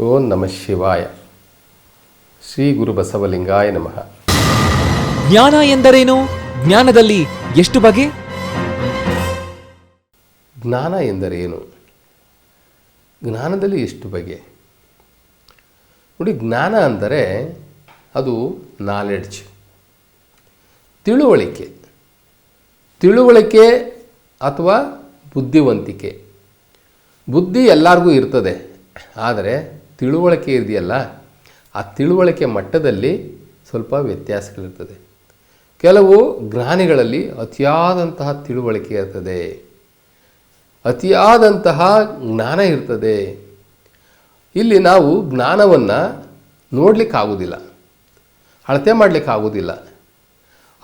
ಓಂ ನಮ ಶಿವಾಯ. ಶ್ರೀ ಗುರು ಬಸವಲಿಂಗಾಯ ನಮಃ. ಜ್ಞಾನ ಎಂದರೇನು? ಜ್ಞಾನದಲ್ಲಿ ಎಷ್ಟು ಬಗೆ? ಜ್ಞಾನ ಎಂದರೇನು? ಜ್ಞಾನದಲ್ಲಿ ಎಷ್ಟು ಬಗೆ? ನೋಡಿ ಜ್ಞಾನ ಅಂದರೆ ಅದು ನಾಲೆಡ್ಜ್ ತಿಳುವಳಿಕೆ. ತಿಳುವಳಿಕೆ ಅಥವಾ ಬುದ್ಧಿವಂತಿಕೆ. ಬುದ್ಧಿ ಎಲ್ಲರಿಗೂ ಇರ್ತದೆ ಆದರೆ ತಿಳುವಳಿಕೆ ಇದೆಯಲ್ಲ, ಆ ತಿಳುವಳಿಕೆ ಮಟ್ಟದಲ್ಲಿ ಸ್ವಲ್ಪ ವ್ಯತ್ಯಾಸಗಳಿರ್ತದೆ. ಕೆಲವು ಜ್ಞಾನಿಗಳಲ್ಲಿ ಅತಿಯಾದಂತಹ ತಿಳುವಳಿಕೆ ಇರ್ತದೆ. ಅತಿಯಾದಂತಹ ಜ್ಞಾನ ಇರ್ತದೆ. ಇಲ್ಲಿ ನಾವು ಜ್ಞಾನವನ್ನು ನೋಡಲಿಕ್ಕಾಗೋದಿಲ್ಲ, ಅಳತೆ ಮಾಡಲಿಕ್ಕಾಗೋದಿಲ್ಲ.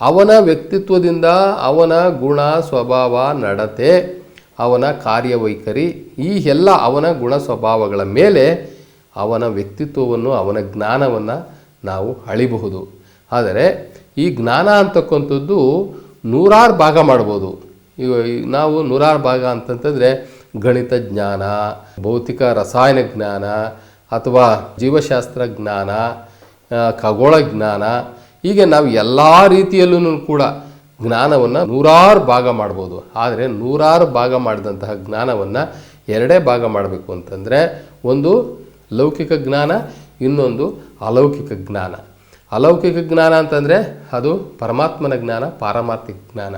ಅವನ ವ್ಯಕ್ತಿತ್ವದಿಂದ ಅವನ ಗುಣ, ಸ್ವಭಾವ, ನಡತೆ, ಅವನ ಕಾರ್ಯವೈಖರಿ ಈ ಎಲ್ಲ ಅವನ ಗುಣ, ಸ್ವಭಾವಗಳ ಮೇಲೆ ಅವನ ವ್ಯಕ್ತಿತ್ವವನ್ನು, ಅವನ ಜ್ಞಾನವನ್ನು ನಾವು ಅಳಿಬಹುದು. ಆದರೆ ಈ ಜ್ಞಾನ ಅಂತಕ್ಕಂಥದ್ದು ನೂರಾರು ಭಾಗ ಮಾಡ್ಬೋದು. ಈಗ ನಾವು ನೂರಾರು ಭಾಗ ಅಂತಂತಂದರೆ ಗಣಿತ ಜ್ಞಾನ, ಭೌತಿಕ ರಸಾಯನ ಜ್ಞಾನ, ಅಥವಾ ಜೀವಶಾಸ್ತ್ರ ಜ್ಞಾನ ಖಗೋಳ ಜ್ಞಾನ, ಹೀಗೆ ನಾವು ಎಲ್ಲ ರೀತಿಯಲ್ಲೂ ಕೂಡ ಜ್ಞಾನವನ್ನು ನೂರಾರು ಭಾಗ ಮಾಡ್ಬೋದು. ಆದರೆ ನೂರಾರು ಭಾಗ ಮಾಡಿದಂತಹ ಜ್ಞಾನವನ್ನು ಎರಡೇ ಭಾಗ ಮಾಡಬೇಕು ಅಂತಂದರೆ ಒಂದು ಲೌಕಿಕ ಜ್ಞಾನ, ಇನ್ನೊಂದು ಅಲೌಕಿಕ ಜ್ಞಾನ. ಅಲೌಕಿಕ ಜ್ಞಾನ ಅಂತಂದರೆ ಅದು ಪರಮಾತ್ಮನ ಜ್ಞಾನ, ಪಾರಮಾರ್ಥಿಕ ಜ್ಞಾನ.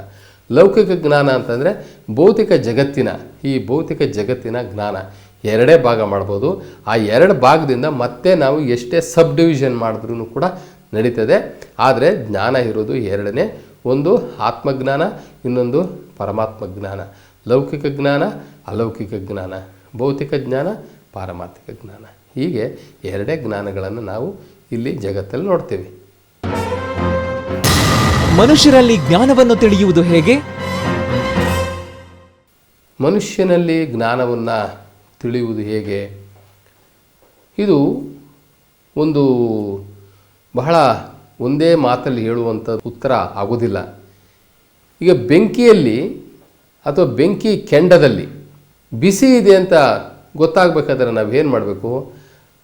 ಲೌಕಿಕ ಜ್ಞಾನ ಅಂತಂದರೆ ಭೌತಿಕ ಜಗತ್ತಿನ, ಈ ಭೌತಿಕ ಜಗತ್ತಿನ ಜ್ಞಾನ. ಎರಡೇ ಭಾಗ ಮಾಡ್ಬೋದು. ಆ ಎರಡು ಭಾಗದಿಂದ ಮತ್ತೆ ನಾವು ಎಷ್ಟೇ ಸಬ್ ಡಿವಿಷನ್ ಮಾಡಿದ್ರೂ ಕೂಡ ನಡೀತದೆ. ಆದರೆ ಜ್ಞಾನ ಇರೋದು ಎರಡನೇ. ಒಂದು ಆತ್ಮಜ್ಞಾನ, ಇನ್ನೊಂದು ಪರಮಾತ್ಮ ಜ್ಞಾನ. ಲೌಕಿಕ ಜ್ಞಾನ, ಅಲೌಕಿಕ ಜ್ಞಾನ. ಭೌತಿಕ ಜ್ಞಾನ, ಪಾರಮಾರ್ಥಿಕ ಜ್ಞಾನ. ಹೀಗೆ ಎರಡೇ ಜ್ಞಾನಗಳನ್ನು ನಾವು ಇಲ್ಲಿ ಜಗತ್ತಲ್ಲಿ ನೋಡ್ತೇವೆ. ಮನುಷ್ಯರಲ್ಲಿ ಜ್ಞಾನವನ್ನು ತಿಳಿಯುವುದು ಹೇಗೆ? ಮನುಷ್ಯನಲ್ಲಿ ಜ್ಞಾನವನ್ನು ತಿಳಿಯುವುದು ಹೇಗೆ? ಇದು ಒಂದು ಬಹಳ ಒಂದೇ ಮಾತಲ್ಲಿ ಹೇಳುವಂಥ ಉತ್ತರ ಆಗೋದಿಲ್ಲ. ಈಗ ಬೆಂಕಿಯಲ್ಲಿ ಅಥವಾ ಬೆಂಕಿ ಕೆಂಡದಲ್ಲಿ ಬಿಸಿ ಇದೆ ಅಂತ ಗೊತ್ತಾಗಬೇಕಾದ್ರೆ ನಾವೇನು ಮಾಡಬೇಕು?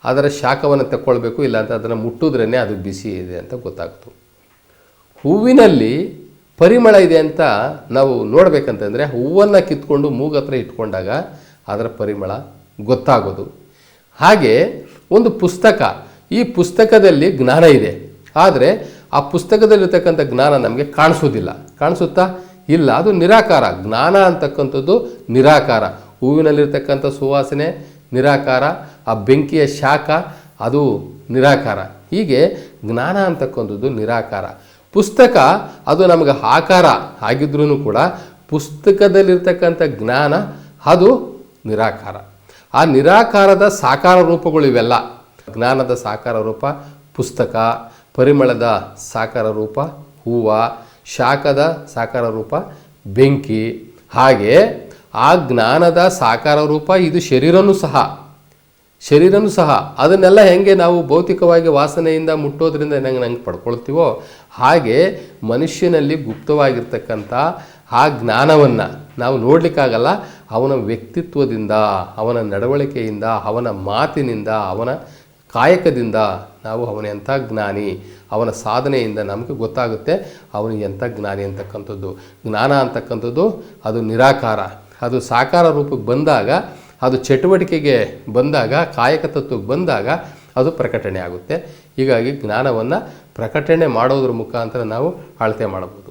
ಅದರ ಶಾಖವನ್ನು ತಕ್ಕೊಳ್ಬೇಕು ಇಲ್ಲ ಅಂತ ಅದನ್ನು ಮುಟ್ಟಿದ್ರೇ ಅದು ಬಿಸಿ ಇದೆ ಅಂತ ಗೊತ್ತಾಗ್ತು. ಹೂವಿನಲ್ಲಿ ಪರಿಮಳ ಇದೆ ಅಂತ ನಾವು ನೋಡಬೇಕಂತಂದರೆ ಹೂವನ್ನು ಕಿತ್ಕೊಂಡು ಮೂಗತ್ರ ಇಟ್ಕೊಂಡಾಗ ಅದರ ಪರಿಮಳ ಗೊತ್ತಾಗೋದು. ಹಾಗೆ ಒಂದು ಪುಸ್ತಕ, ಈ ಪುಸ್ತಕದಲ್ಲಿ ಜ್ಞಾನ ಇದೆ. ಆದರೆ ಆ ಪುಸ್ತಕದಲ್ಲಿರ್ತಕ್ಕಂಥ ಜ್ಞಾನ ನಮಗೆ ಕಾಣಿಸೋದಿಲ್ಲ. ಕಾಣಿಸುತ್ತಾ? ಇಲ್ಲ. ಅದು ನಿರಾಕಾರ. ಜ್ಞಾನ ಅಂತಕ್ಕಂಥದ್ದು ನಿರಾಕಾರ. ಹೂವಿನಲ್ಲಿರ್ತಕ್ಕಂಥ ಸುವಾಸನೆ ನಿರಾಕಾರ, ಆ ಬೆಂಕಿಯ ಶಾಖ, ಅದು ನಿರಾಕಾರ. ಹೀಗೆ ಜ್ಞಾನ ಅಂತಕ್ಕಂಥದ್ದು ನಿರಾಕಾರ. ಪುಸ್ತಕ, ಅದು ನಮಗೆ ಆಕಾರ ಆಗಿದ್ರೂ ಕೂಡ ಪುಸ್ತಕದಲ್ಲಿರ್ತಕ್ಕಂಥ ಜ್ಞಾನ, ಅದು ನಿರಾಕಾರ. ಆ ನಿರಾಕಾರದ ಸಾಕಾರ ರೂಪಗಳು ಇವೆಲ್ಲ. ಜ್ಞಾನದ ಸಾಕಾರ ರೂಪ, ಪುಸ್ತಕ. ಪರಿಮಳದ ಸಾಕಾರ ರೂಪ, ಹೂವು. ಶಾಖದ ಸಾಕಾರ ರೂಪ, ಬೆಂಕಿ. ಹಾಗೆ ಆ ಜ್ಞಾನದ ಸಾಕಾರ ರೂಪ ಇದು ಶರೀರನೂ ಸಹ. ಶರೀರನೂ ಸಹ. ಅದನ್ನೆಲ್ಲ ಹೆಂಗೆ ನಾವು ಭೌತಿಕವಾಗಿ ವಾಸನೆಯಿಂದ ಮುಟ್ಟೋದ್ರಿಂದ ಹೆಂಗೆ ನಂಗೆ ಪಡ್ಕೊಳ್ತೀವೋ ಹಾಗೆ ಮನುಷ್ಯನಲ್ಲಿ ಗುಪ್ತವಾಗಿರ್ತಕ್ಕಂಥ ಆ ಜ್ಞಾನವನ್ನು ನಾವು ನೋಡಲಿಕ್ಕಾಗಲ್ಲ. ಅವನ ವ್ಯಕ್ತಿತ್ವದಿಂದ, ಅವನ ನಡವಳಿಕೆಯಿಂದ, ಅವನ ಮಾತಿನಿಂದ, ಅವನ ಕಾಯಕದಿಂದ ನಾವು ಅವನ ಎಂಥ ಜ್ಞಾನಿ, ಅವನ ಸಾಧನೆಯಿಂದ ನಮಗೆ ಗೊತ್ತಾಗುತ್ತೆ ಅವನು ಎಂಥ ಜ್ಞಾನಿ ಅಂತಕ್ಕಂಥದ್ದು. ಜ್ಞಾನ ಅಂತಕ್ಕಂಥದ್ದು ಅದು ನಿರಾಕಾರ. ಅದು ಸಾಕಾರ ರೂಪಕ್ಕೆ ಬಂದಾಗ, ಅದು ಚಟುವಟಿಕೆಗೆ ಬಂದಾಗ, ಕಾಯಕ ತತ್ವಕ್ಕೆ ಬಂದಾಗ ಅದು ಪ್ರಕಟಣೆ ಆಗುತ್ತೆ. ಹೀಗಾಗಿ ಜ್ಞಾನವನ್ನು ಪ್ರಕಟಣೆ ಮಾಡೋದ್ರ ಮುಖಾಂತರ ನಾವು ಅಳತೆ ಮಾಡಬಹುದು.